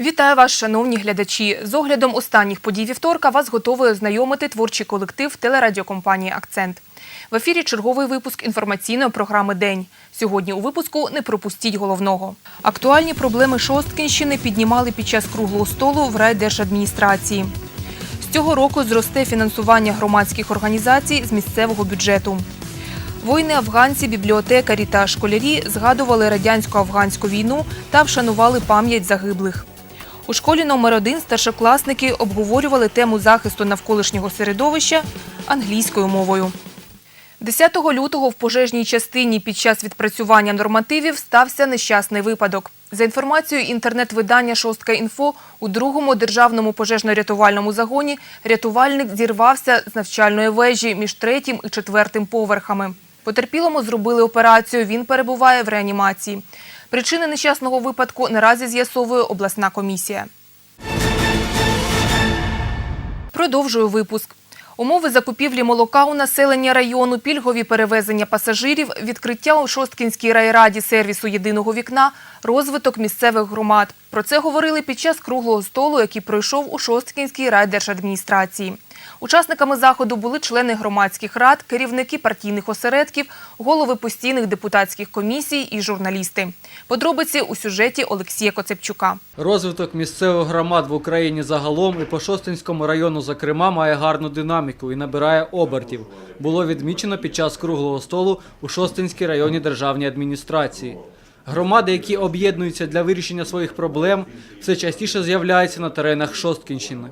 Вітаю вас, шановні глядачі. З оглядом останніх подій вівторка вас готовий ознайомити творчий колектив телерадіокомпанії Акцент. В ефірі черговий випуск інформаційної програми День. Сьогодні у випуску не пропустіть головного. Актуальні проблеми Шосткінщини піднімали під час круглого столу в райдержадміністрації. З цього року зросте фінансування громадських організацій з місцевого бюджету. Воїни-афганці, бібліотекарі та школярі згадували радянсько-афганську війну та вшанували пам'ять загиблих. У школі номер 1 старшокласники обговорювали тему захисту навколишнього середовища англійською мовою. 10 лютого в пожежній частині під час відпрацювання нормативів стався нещасний випадок. За інформацією інтернет-видання «Шостка інфо», у другому державному пожежно-рятувальному загоні рятувальник зірвався з навчальної вежі між третім і четвертим поверхами. Потерпілому зробили операцію, він перебуває в реанімації. Причини нещасного випадку наразі з'ясовує обласна комісія. Продовжую випуск. Умови закупівлі молока у населення району, пільгові перевезення пасажирів, відкриття у Шосткінській райраді сервісу єдиного вікна, розвиток місцевих громад. Про це говорили під час круглого столу, який пройшов у Шосткінській райдержадміністрації. Учасниками заходу були члени громадських рад, керівники партійних осередків, голови постійних депутатських комісій і журналісти. Подробиці у сюжеті Олексія Коцепчука. Розвиток місцевих громад в Україні загалом і по Шостинському району, зокрема, має гарну динаміку і набирає обертів. Було відмічено під час круглого столу у Шостинській районній державній адміністрації. Громади, які об'єднуються для вирішення своїх проблем, все частіше з'являються на теренах Шосткінщини.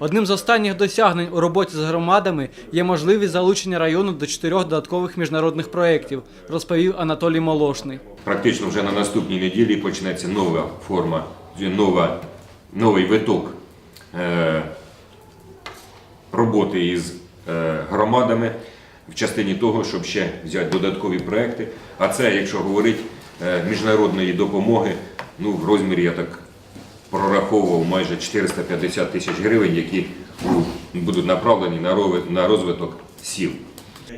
Одним з останніх досягнень у роботі з громадами є можливість залучення району до чотирьох додаткових міжнародних проєктів, розповів Анатолій Молошний. Практично вже на наступній неділі почнеться нова форма, нова, новий виток е, роботи із е, громадами в частині того, щоб ще взяти додаткові проекти. А це, якщо говорити е, міжнародної допомоги, ну в розмірі я так прораховував майже 450 тисяч гривень, які будуть направлені на розвиток сіл.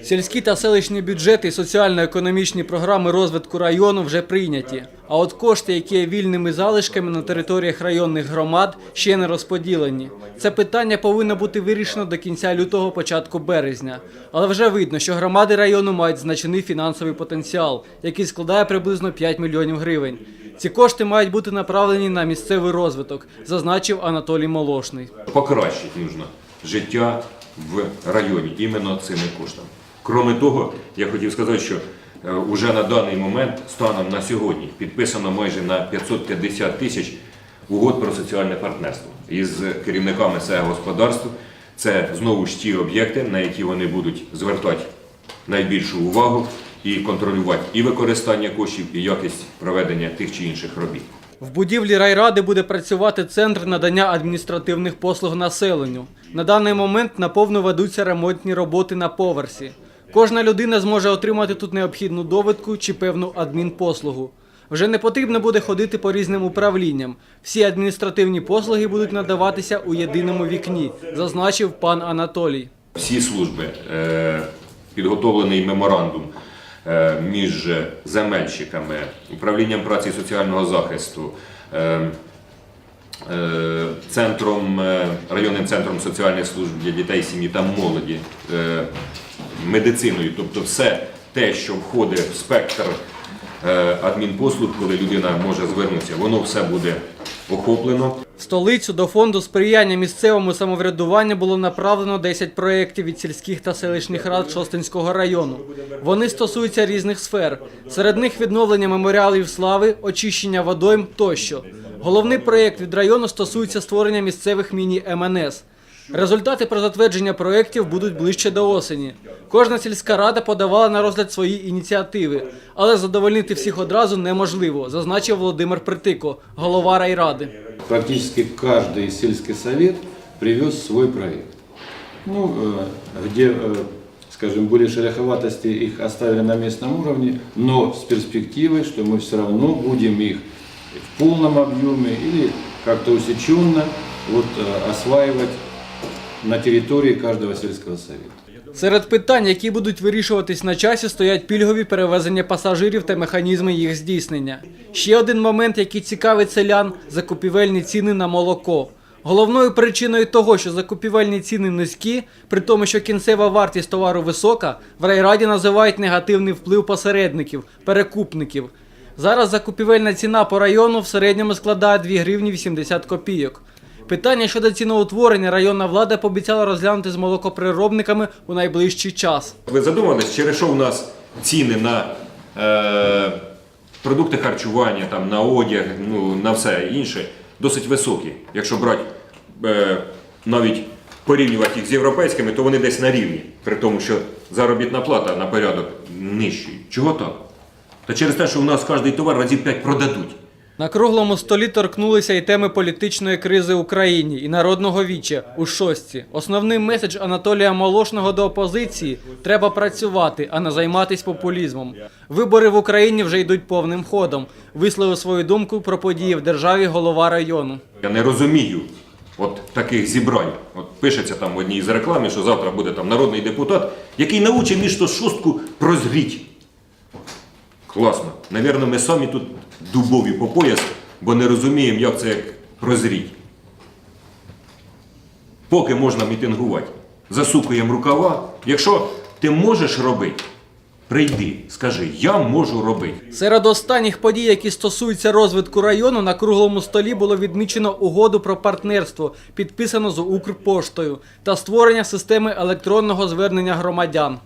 Сільські та селищні бюджети і соціально-економічні програми розвитку району вже прийняті. А от кошти, які є вільними залишками на територіях районних громад, ще не розподілені. Це питання повинно бути вирішено до кінця лютого, початку березня. Але вже видно, що громади району мають значний фінансовий потенціал, який складає приблизно 5 мільйонів гривень. Ці кошти мають бути направлені на місцевий розвиток, зазначив Анатолій Молошний. покращити нужно життя в районі іменно цими коштами. Кроме того, я хотів сказати, що е, уже на даний момент, станом на сьогодні, підписано майже на 550 тисяч угод про соціальне партнерство із керівниками цього господарства. Це знову ж ті об'єкти, на які вони будуть звертати найбільшу увагу і контролювати і використання коштів, і якість проведення тих чи інших робіт. В будівлі райради буде працювати центр надання адміністративних послуг населенню. На даний момент наповну ведуться ремонтні роботи на поверсі. Кожна людина зможе отримати тут необхідну довідку чи певну адмінпослугу. Вже не потрібно буде ходити по різним управлінням. Всі адміністративні послуги будуть надаватися у єдиному вікні, зазначив пан Анатолій. всі служби е, підготовлений меморандум е, між земельщиками, управлінням праці і соціального захисту, е, центром, е, районним центром соціальних служб для дітей, сім'ї та молоді, е, медициною, тобто все те, що входить в спектр е, адмінпослуг, коли людина може звернутися, воно все буде охоплено. В столицю до фонду сприяння місцевому самоврядуванню було направлено 10 проєктів від сільських та селищних рад Шостинського району. Вони стосуються різних сфер. Серед них відновлення меморіалів слави, очищення водойм тощо. Головний проєкт від району стосується створення місцевих міні-МНС. Результати про затвердження проєктів будуть ближче до осені. Кожна сільська рада подавала на розгляд свої ініціативи, але задовольнити всіх одразу неможливо, зазначив Володимир Притико, голова райради. практически каждый сельский совет привез свой проект. Ну, э, где, э, скажем, были шероховатости, их оставили на местном уровне, но с перспективой, что мы все равно будем их в полном объеме или как-то усеченно вот, э, осваивать на территории каждого сельского совета. Серед питань, які будуть вирішуватись на часі, стоять пільгові перевезення пасажирів та механізми їх здійснення. Ще один момент, який цікавить селян закупівельні ціни на молоко. Головною причиною того, що закупівельні ціни низькі, при тому, що кінцева вартість товару висока, в райраді називають негативний вплив посередників, перекупників. Зараз закупівельна ціна по району в середньому складає 2 гривні 80 копійок. Питання щодо ціноутворення районна влада пообіцяла розглянути з молокоприробниками у найближчий час. Ви задумались, через що в нас ціни на е, продукти харчування, там, на одяг, ну, на все інше досить високі. Якщо брати е, навіть порівнювати їх з європейськими, то вони десь на рівні, при тому, що заробітна плата на порядок нижчий. Чого так? Та через те, що в нас кожний товар разів 5 продадуть. На круглому столі торкнулися і теми політичної кризи в Україні і народного віччя у шостці. Основний меседж Анатолія Молошного до опозиції треба працювати, а не займатися популізмом. Вибори в Україні вже йдуть повним ходом. Висловив свою думку про події в державі голова району. Я не розумію от таких зібрань. От пишеться там в одній з реклами, що завтра буде там народний депутат, який научить місто шостку прозріть. Класно. Навірно, ми самі тут дубові по пояс, бо не розуміємо, як це як прозріть. Поки можна мітингувати, засукуємо рукава. Якщо ти можеш робити, прийди, скажи, я можу робити. Серед останніх подій, які стосуються розвитку району, на круглому столі було відмічено угоду про партнерство, підписану з Укрпоштою, та створення системи електронного звернення громадян.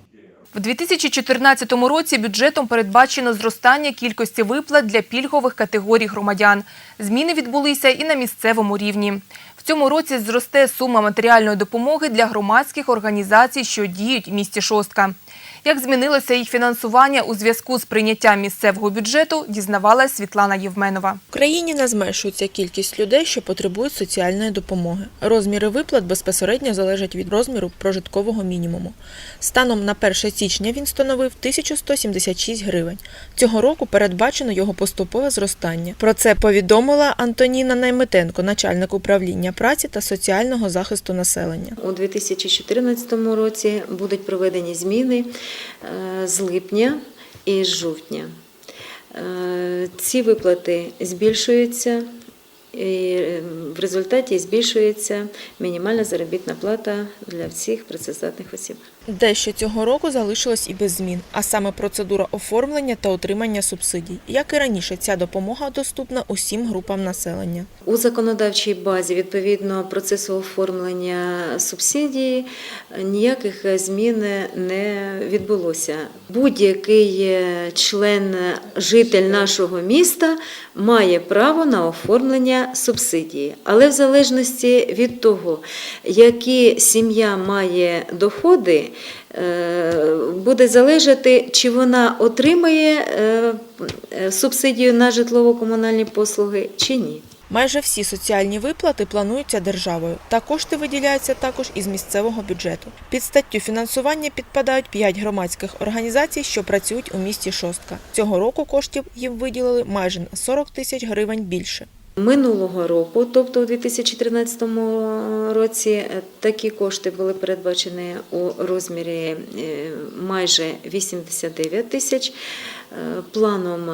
В 2014 році бюджетом передбачено зростання кількості виплат для пільгових категорій громадян. Зміни відбулися і на місцевому рівні. В цьому році зросте сума матеріальної допомоги для громадських організацій, що діють в місті Шостка. Як змінилося їх фінансування у зв'язку з прийняттям місцевого бюджету, дізнавалась Світлана Євменова. В країні не зменшується кількість людей, що потребують соціальної допомоги. Розміри виплат безпосередньо залежать від розміру прожиткового мінімуму. Станом на 1 січня він становив 1176 гривень. Цього року передбачено його поступове зростання. Про це повідомила Антоніна Найметенко, начальник управління праці та соціального захисту населення. У 2014 році будуть проведені зміни з липня і з жовтня. Е, Ці виплати збільшуються, і е, в результаті збільшується мінімальна заробітна плата для всіх працездатних осіб. Дещо цього року залишилось і без змін, а саме процедура оформлення та отримання субсидій. Як і раніше, ця допомога доступна усім групам населення. У законодавчій базі відповідно процесу оформлення субсидії ніяких змін не відбулося. Будь-який член, житель нашого міста має право на оформлення субсидії, але в залежності від того, які сім'я має доходи. Е, Буде залежати, чи вона отримає е, е, субсидію на житлово-комунальні послуги, чи ні. Майже всі соціальні виплати плануються державою, та кошти виділяються також із місцевого бюджету. Під статтю фінансування підпадають 5 громадських організацій, що працюють у місті Шостка. Цього року коштів їм виділили майже на 40 тисяч гривень більше. Минулого року, тобто у 2013 році, е, такі кошти були передбачені у розмірі е, майже 89 тисяч. Е, Планом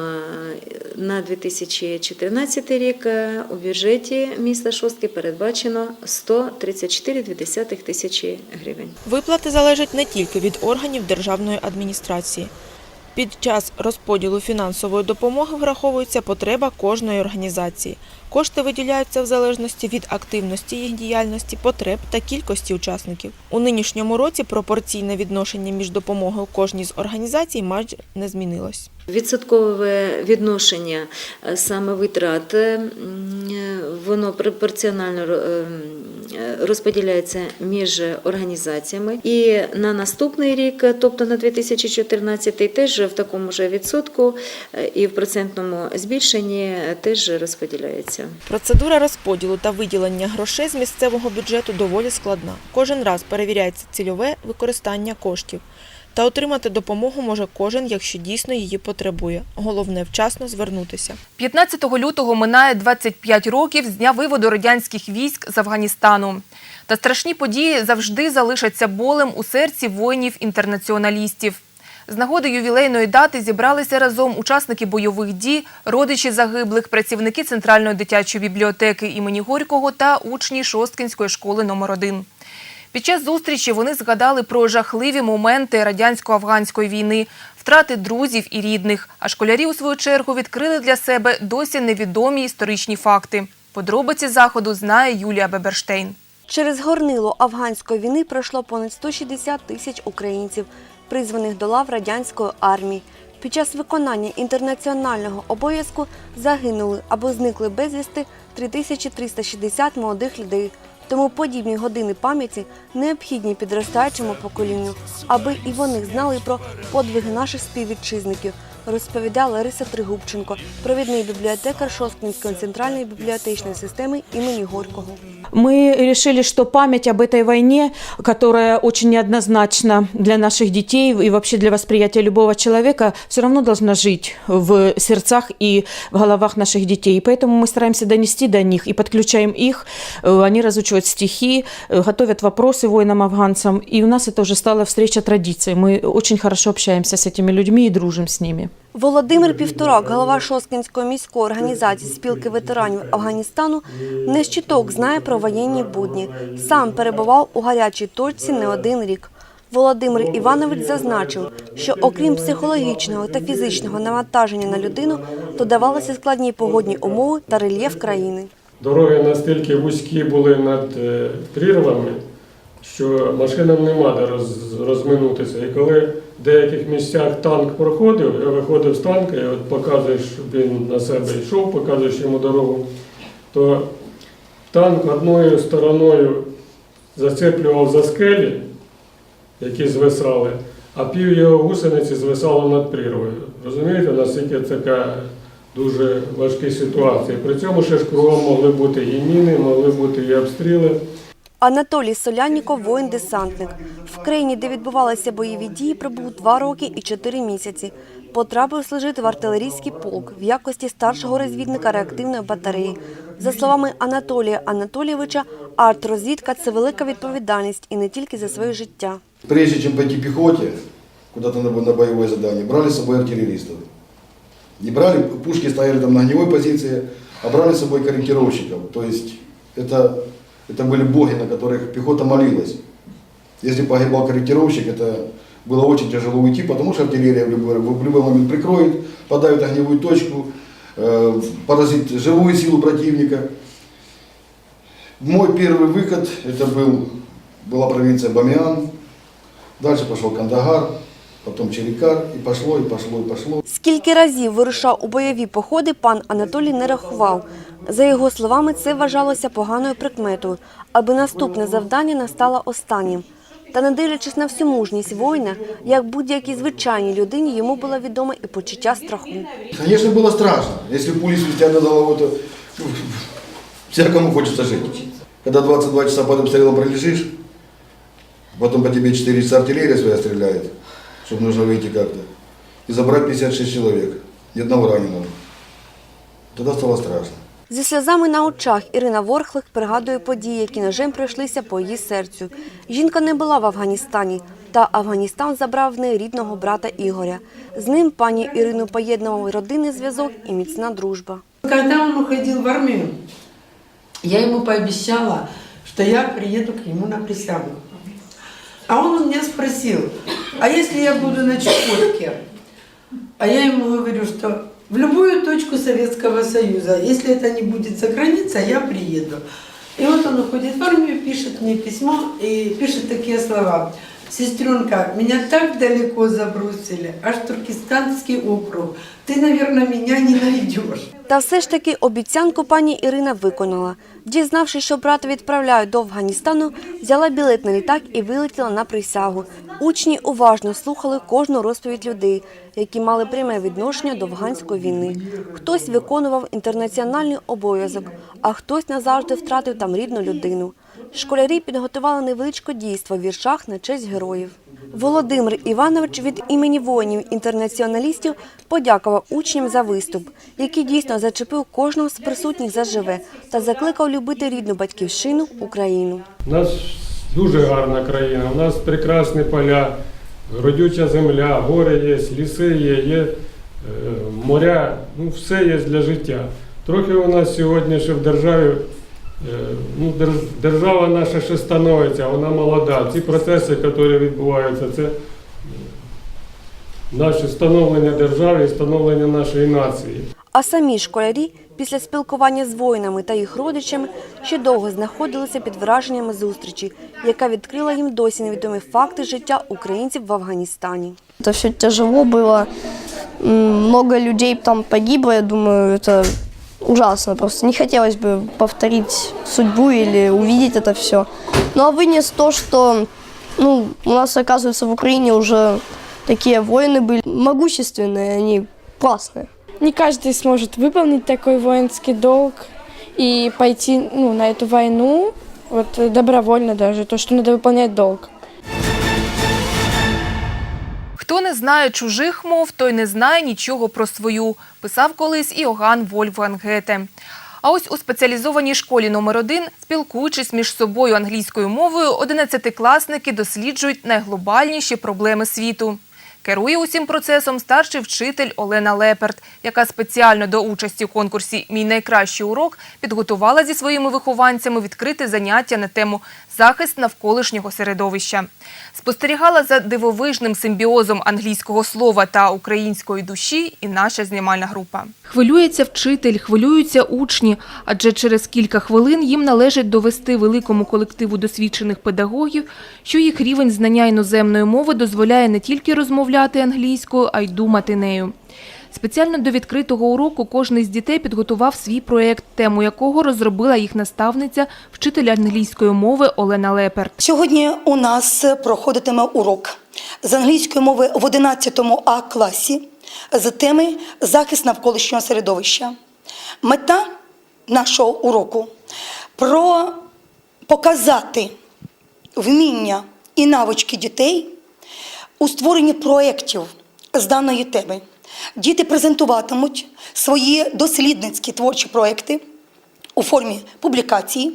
на 2014 рік у бюджеті міста Шостки передбачено 134,2 тисячі гривень. Виплати залежать не тільки від органів державної адміністрації. Під час розподілу фінансової допомоги враховується потреба кожної організації. Кошти виділяються в залежності від активності їх діяльності, потреб та кількості учасників. У нинішньому році пропорційне відношення між допомогою кожній з організацій майже не змінилось. Відсоткове відношення е, саме витрат, е, воно пропорціонально ро- е, розподіляється між організаціями. І на наступний рік, тобто на 2014, теж в такому ж відсотку і в процентному збільшенні теж розподіляється. Процедура розподілу та виділення грошей з місцевого бюджету доволі складна. Кожен раз перевіряється цільове використання коштів. Та отримати допомогу може кожен, якщо дійсно її потребує. Головне вчасно звернутися. 15 лютого минає 25 років з дня виводу радянських військ з Афганістану. Та страшні події завжди залишаться болем у серці воїнів-інтернаціоналістів. З нагоди ювілейної дати зібралися разом учасники бойових дій, родичі загиблих, працівники Центральної дитячої бібліотеки імені Горького та учні Шосткінської школи номер 1 Під час зустрічі вони згадали про жахливі моменти радянсько-афганської війни, втрати друзів і рідних. А школярі, у свою чергу, відкрили для себе досі невідомі історичні факти. Подробиці заходу знає Юлія Беберштейн. Через горнило афганської війни пройшло понад 160 тисяч українців, призваних до лав радянської армії. Під час виконання інтернаціонального обов'язку загинули або зникли безвісти 3360 молодих людей. Тому подібні години пам'яті необхідні підростаючому поколінню, аби і вони знали про подвиги наших співвітчизників, розповідала Лариса Тригубченко, провідний бібліотекар Шосткінської центральної бібліотечної системи імені Горького. Мы решили, что память об этой войне, которая очень неоднозначна для наших детей и вообще для восприятия любого человека, все равно должна жить в сердцах и в головах наших детей. И поэтому мы стараемся донести до них и подключаем их. Э, Они разучивают стихи, э, готовят вопросы воинам-афганцам. И у нас это уже стала встреча традицией. Мы очень хорошо общаемся с этими людьми и дружим с ними. Володимир Півторак, голова Шосткінської міської організації спілки ветеранів Афганістану, не з чіток знає про воєнні будні. Сам перебував у гарячій точці не один рік. Володимир Іванович зазначив, що окрім психологічного та фізичного навантаження на людину, додавалися складні погодні умови та рельєф країни. Дороги настільки вузькі були над е, прірвами, що машинам нема де роз, розминутися. І коли в деяких місцях танк проходив, я виходив з танка і от показуєш, щоб він на себе йшов, показуєш йому дорогу, то танк одною стороною зацеплював за скелі, які звисали, а пів його гусениці звисало над прірвою. Розумієте, наскільки така дуже важкі ситуації. При цьому ще ж кругом могли бути і міни, могли бути і обстріли. Анатолій Соляніков – воїн-десантник. В країні, де відбувалися бойові дії, пробув два роки і чотири місяці. Потрапив служити в артилерійський полк в якості старшого розвідника реактивної батареї. За словами Анатолія Анатолійовича, артрозвідка – це велика відповідальність і не тільки за своє життя. прежде чем пойти пехоте, куда-то на, боевое задание, брали с собой артиллеристов. Не брали, пушки стояли там на огневой позиции, а брали с собой корректировщиков. То есть это, это были боги, на которых пехота молилась. Если погибал корректировщик, это было очень тяжело уйти, потому что артиллерия в любой, в любой момент прикроет, подавит огневую точку, э, поразит живую силу противника. Мой первый выход, это был, была провинция Бамиан, Дальше пошел Кандагар, потом Черекар, и пошло, и пошло, и пошло. Скільки разів вирушав у бойові походи, пан Анатолій не рахував. За його словами, це вважалося поганою прикметою, аби наступне завдання настало останнім. Та не дивлячись на всю мужність воїна, як будь-якій звичайній людині йому було відоме і почуття страху. Конечно, было страшно. Если пули свистят над головой, то ну, всякому хочется жить. Когда 22 часа под обстрелом пролежишь, потом по тебе 4 часа артиллерия своя стреляет, чтобы нужно выйти как-то, и забрать 56 человек, ни одного раненого. Тогда стало страшно. Зі сльозами на очах Ірина Ворхлик пригадує події, які ножем пройшлися по її серцю. Жінка не була в Афганістані, та Афганістан забрав в неї рідного брата Ігоря. З ним пані Ірину поєднував родинний зв'язок і міцна дружба. Когда он уходил в армию, я ему пообещала, что я приеду к нему на присягу. А он у меня спросил, а если я буду на Чукотке? А я ему говорю, что в любую точку Советского Союза, если это не будет за я приеду. И вот он уходит в армию, пишет мне письмо и пишет такие слова. Сестренка, меня так далеко забросили, аж Туркестанский округ. Ты, наверное, меня не найдешь. Та все ж таки обіцянку пані Ірина виконала. Дізнавшись, що брата відправляють до Афганістану, взяла білет на літак і вилетіла на присягу. Учні уважно слухали кожну розповідь людей, які мали пряме відношення до афганської війни. Хтось виконував інтернаціональний обов'язок, а хтось назавжди втратив там рідну людину. школярі підготували невеличке дійство в віршах на честь героїв. Володимир Іванович від імені воїнів-інтернаціоналістів подякував учням за виступ, який дійсно зачепив кожного з присутніх заживе та закликав любити рідну батьківщину Україну. Нас дуже гарна країна, у нас прекрасні поля, родюча земля, гори є, ліси є, є е, моря, ну все є для життя. Трохи у нас сьогодні ще в державі, е, ну, держава наша ще становиться, вона молода. Ці процеси, які відбуваються, це наше становлення держави і становлення нашої нації. А самі школярі після спілкування з воїнами та їх родичами ще довго знаходилися під враженнями зустрічі, яка відкрила їм досі невідомі факти життя українців в Афганістані. Это все тяжело было. М, Много людей там погибло, я думаю, это ужасно. Просто не хотелось бы повторить судьбу или увидеть это все. Ну а вынес то, что ну, у нас, оказывается, в Украине уже такие воины были могущественные, они классные. Не каждый сможет выполнить такой воинский долг и пойти ну, на эту войну вот, э, добровольно даже, то, что надо выполнять долг. Хто не знає чужих мов, той не знає нічого про свою, писав колись Іоганн Вольфганг Гете. А ось у спеціалізованій школі номер 1 спілкуючись між собою англійською мовою, одинадцятикласники досліджують найглобальніші проблеми світу. Керує усім процесом старший вчитель Олена Леперт, яка спеціально до участі в конкурсі Мій найкращий урок підготувала зі своїми вихованцями відкрите заняття на тему захист навколишнього середовища. Спостерігала за дивовижним симбіозом англійського слова та української душі і наша знімальна група. Хвилюється вчитель, хвилюються учні, адже через кілька хвилин їм належить довести великому колективу досвідчених педагогів, що їх рівень знання іноземної мови дозволяє не тільки розмовляти англійською, а й думати нею. Спеціально до відкритого уроку кожний з дітей підготував свій проєкт, тему якого розробила їх наставниця, вчитель англійської мови Олена Леперт. Сьогодні у нас проходитиме урок з англійської мови в 11 А класі з теми захист навколишнього середовища. Мета нашого уроку про показати вміння і навички дітей у створенні проєктів з даної теми. Діти презентуватимуть свої дослідницькі творчі проекти у формі публікації,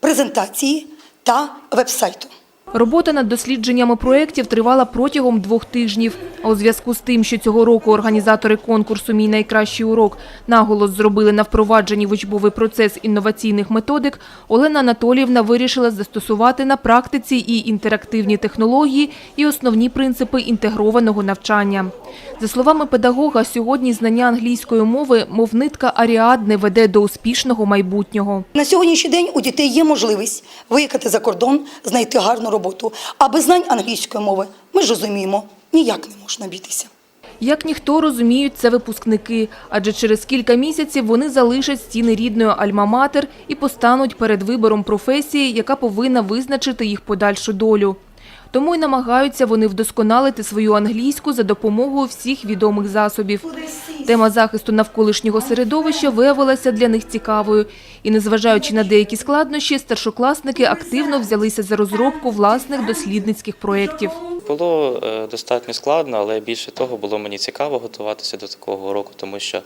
презентації та веб-сайту. Робота над дослідженнями проєктів тривала протягом двох тижнів. А у зв'язку з тим, що цього року організатори конкурсу Мій найкращий урок наголос зробили на впровадженні в учбовий процес інноваційних методик, Олена Анатоліївна вирішила застосувати на практиці і інтерактивні технології, і основні принципи інтегрованого навчання. За словами педагога, сьогодні знання англійської мови, мов нитка Аріадни, веде до успішного майбутнього. На сьогоднішній день у дітей є можливість виїхати за кордон, знайти гарну роботу. А без знань англійської мови ми ж розуміємо, ніяк не можна бітися. Як ніхто розуміють це випускники, адже через кілька місяців вони залишать стіни рідної альма-матер і постануть перед вибором професії, яка повинна визначити їх подальшу долю. Тому й намагаються вони вдосконалити свою англійську за допомогою всіх відомих засобів. Тема захисту навколишнього середовища виявилася для них цікавою. І незважаючи на деякі складнощі, старшокласники активно взялися за розробку власних дослідницьких проєктів. Було е, достатньо складно, але більше того було мені цікаво готуватися до такого уроку, тому що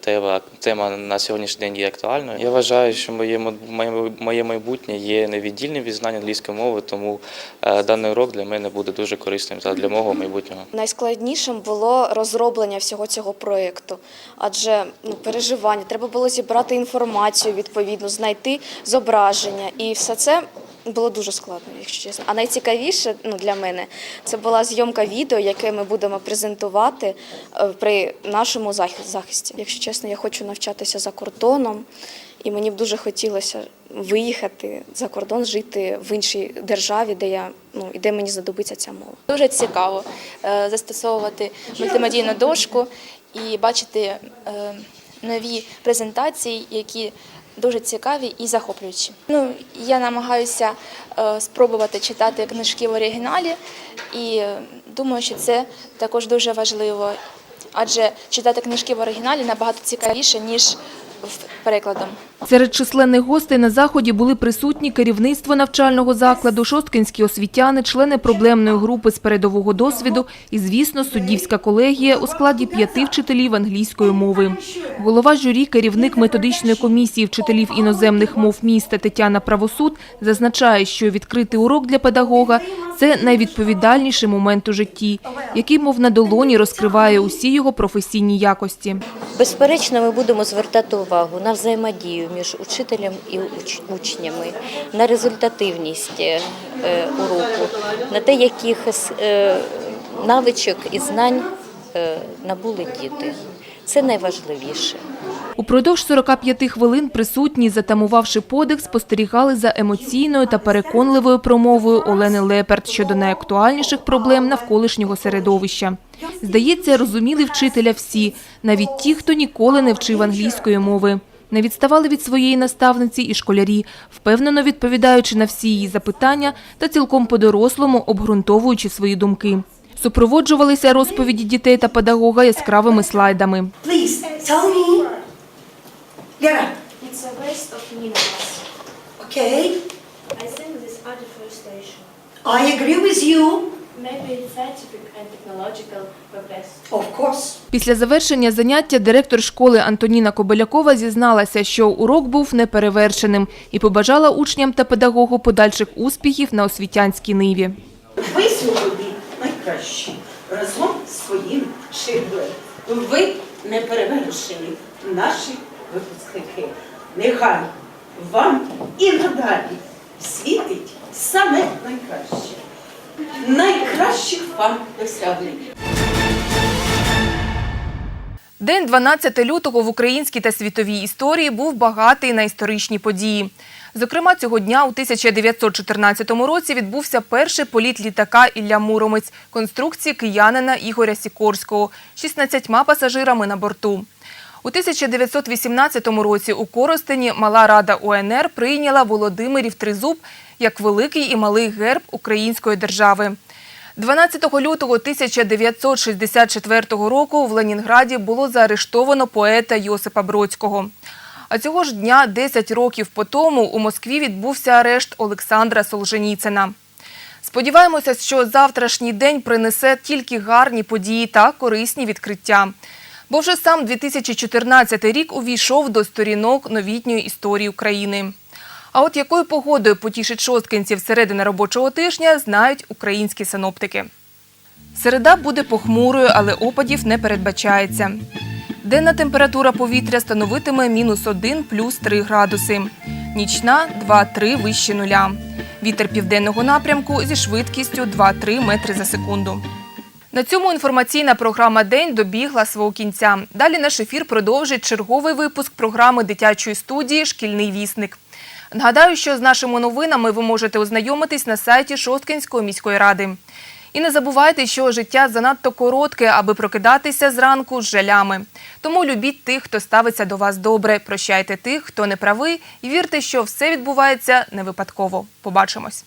тема, тема на сьогоднішній день є актуальною. Я вважаю, що моє, моє, моє майбутнє є невіддільним від знань англійської мови, тому е, даний урок для мене буде дуже корисним та для мого майбутнього. Найскладнішим було розроблення всього цього проєкту, адже ну, переживання, треба було зібрати інформацію відповідно, знайти зображення, і все це було дуже складно, якщо чесно. А найцікавіше ну, для мене це була зйомка відео, яке ми будемо презентувати е, при нашому захи- захисті. Якщо чесно, я хочу навчатися за кордоном, і мені б дуже хотілося виїхати за кордон, жити в іншій державі, де я ну і де мені знадобиться ця мова. Дуже цікаво е, застосовувати мультимедійну дошку і бачити е, нові презентації, які дуже цікаві і захоплюючі. Ну, я намагаюся е, спробувати читати книжки в оригіналі, і думаю, що це також дуже важливо, адже читати книжки в оригіналі набагато цікавіше, ніж перекладом. Серед численних гостей на заході були присутні керівництво навчального закладу, шосткинські освітяни, члени проблемної групи з передового досвіду і, звісно, суддівська колегія у складі п'яти вчителів англійської мови. Голова журі, керівник методичної комісії вчителів іноземних мов міста Тетяна Правосуд зазначає, що відкритий урок для педагога – це найвідповідальніший момент у житті, який, мов на долоні, розкриває усі його професійні якості. Безперечно, ми будемо звертати увагу на взаємодію між учителем і уч- учнями, на результативність е, уроку, на те, яких е, навичок і знань е, набули діти. Це найважливіше. Упродовж 45 хвилин присутні, затамувавши подих, спостерігали за емоційною та переконливою промовою Олени Леперт щодо найактуальніших проблем навколишнього середовища. Здається, розуміли вчителя всі, навіть ті, хто ніколи не вчив англійської мови. Не відставали від своєї наставниці і школярі, впевнено відповідаючи на всі її запитання та цілком по-дорослому обґрунтовуючи свої думки. Супроводжувалися розповіді дітей та педагога яскравими слайдами. Lera, It's a waste of minerals. okay, I think this deforestation. I agree with you, Maybe scientific and technological progress. of course. Після завершення заняття директор школи Антоніна Кобилякова зізналася, що урок був неперевершеним і побажала учням та педагогу подальших успіхів на освітянській ниві. Ви сьогодні найкращі разом з своїм вчителем. Ви не перевершені наші випускники. Нехай вам і надалі світить саме найкраще. Найкращих вам досягнень. День 12 лютого в українській та світовій історії був багатий на історичні події. Зокрема, цього дня у 1914 році відбувся перший політ літака Ілля Муромець конструкції киянина Ігоря Сікорського з 16 пасажирами на борту. У 1918 році у Коростені Мала Рада УНР прийняла Володимирів Тризуб як великий і малий герб української держави. 12 лютого 1964 року в Ленінграді було заарештовано поета Йосипа Бродського. А цього ж дня, 10 років по тому, у Москві відбувся арешт Олександра Солженіцина. Сподіваємося, що завтрашній день принесе тільки гарні події та корисні відкриття. Бо вже сам 2014 рік увійшов до сторінок новітньої історії України. А от якою погодою потішить шосткинців середини робочого тижня, знають українські синоптики. Середа буде похмурою, але опадів не передбачається. Денна температура повітря становитиме мінус 1 плюс 3 градуси. Нічна 2-3 вище нуля. Вітер південного напрямку зі швидкістю 2-3 метри за секунду. На цьому інформаційна програма День добігла свого кінця. Далі наш ефір продовжить черговий випуск програми дитячої студії Шкільний вісник. Нагадаю, що з нашими новинами ви можете ознайомитись на сайті Шосткинської міської ради. І не забувайте, що життя занадто коротке, аби прокидатися зранку з жалями. Тому любіть тих, хто ставиться до вас добре. Прощайте тих, хто не правий, і вірте, що все відбувається не випадково. Побачимось.